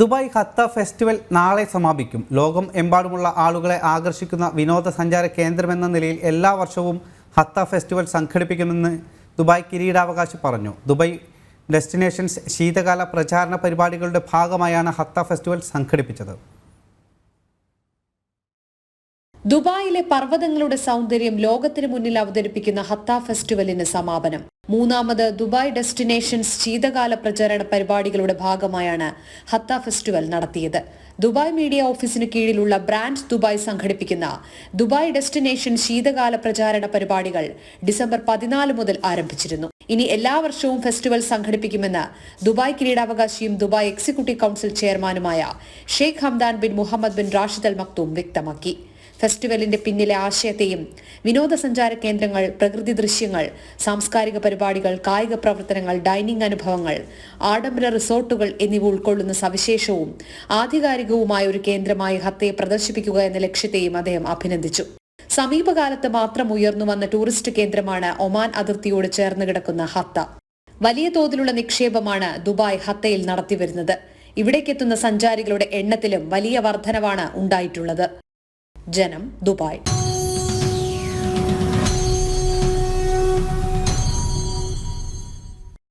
Dubai ഹത്ത festival നാളെ സമാപിക്കും. ലോകം എമ്പാടുമുള്ള ആളുകളെ ആകർഷിക്കുന്ന വിനോദസഞ്ചാര കേന്ദ്രമെന്ന നിലയിൽ എല്ലാ വർഷവും ഹത്ത ഫെസ്റ്റിവൽ സംഘടിപ്പിക്കുമെന്ന് ദുബായ് കിരീടാവകാശി പറഞ്ഞു. ദുബായ് ഡെസ്റ്റിനേഷൻസ് ശീതകാല പ്രചാരണ പരിപാടികളുടെ ഭാഗമായാണ് ഹത്ത ഫെസ്റ്റിവൽ സംഘടിപ്പിച്ചത്. ദുബായിലെ പർവതങ്ങളുടെ സൗന്ദര്യം ലോകത്തിന് മുന്നിൽ അവതരിപ്പിക്കുന്ന ഹത്ത ഫെസ്റ്റിവലിന് സമാപനം. മൂന്നാമത് ദുബായ് ഡെസ്റ്റിനേഷൻസ് ശീതകാല പ്രചാരണ പരിപാടികളുടെ ഭാഗമായാണ് ഹത്ത ഫെസ്റ്റിവൽ നടത്തിയത്. ദുബായ് മീഡിയ ഓഫീസിന് കീഴിലുള്ള ബ്രാൻഡ് ദുബായ് സംഘടിപ്പിക്കുന്ന ദുബായ് ഡെസ്റ്റിനേഷൻ ശീതകാല പ്രചാരണ പരിപാടികൾ ഡിസംബർ പതിനാല് മുതൽ ആരംഭിച്ചിരുന്നു. ഇനി എല്ലാ വർഷവും ഫെസ്റ്റിവൽ സംഘടിപ്പിക്കുമെന്ന് ദുബായ് കിരീടാവകാശിയും ദുബായ് എക്സിക്യൂട്ടീവ് കൌൺസിൽ ചെയർമാനുമായ Sheikh Hamdan bin Mohammed bin Rashid al Maktoum വ്യക്തമാക്കി. ഫെസ്റ്റിവലിന്റെ പിന്നിലെ ആശയത്തെയും വിനോദസഞ്ചാര കേന്ദ്രങ്ങൾ പ്രകൃതി ദൃശ്യങ്ങൾ സാംസ്കാരിക പരിപാടികൾ കായിക പ്രവർത്തനങ്ങൾ ഡൈനിങ് അനുഭവങ്ങൾ ആഡംബര റിസോർട്ടുകൾ എന്നിവ ഉൾക്കൊള്ളുന്ന സവിശേഷവും ആധികാരികവുമായ ഒരു കേന്ദ്രമായി ഹത്തയെ പ്രദർശിപ്പിക്കുക എന്ന ലക്ഷ്യത്തെയും അദ്ദേഹം അഭിനന്ദിച്ചു. സമീപകാലത്ത് മാത്രം ഉയർന്നു വന്ന ടൂറിസ്റ്റ് കേന്ദ്രമാണ് ഒമാൻ അതിർത്തിയോട് ചേർന്ന് കിടക്കുന്ന ഹത്ത. വലിയ തോതിലുള്ള നിക്ഷേപമാണ് ദുബായ് ഹത്തയിൽ നടത്തിവരുന്നത്. ഇവിടേക്കെത്തുന്ന സഞ്ചാരികളുടെ എണ്ണത്തിലും വലിയ വർധനവാണ് ഉണ്ടായിട്ടുള്ളത്. ജനം ദുബായ്.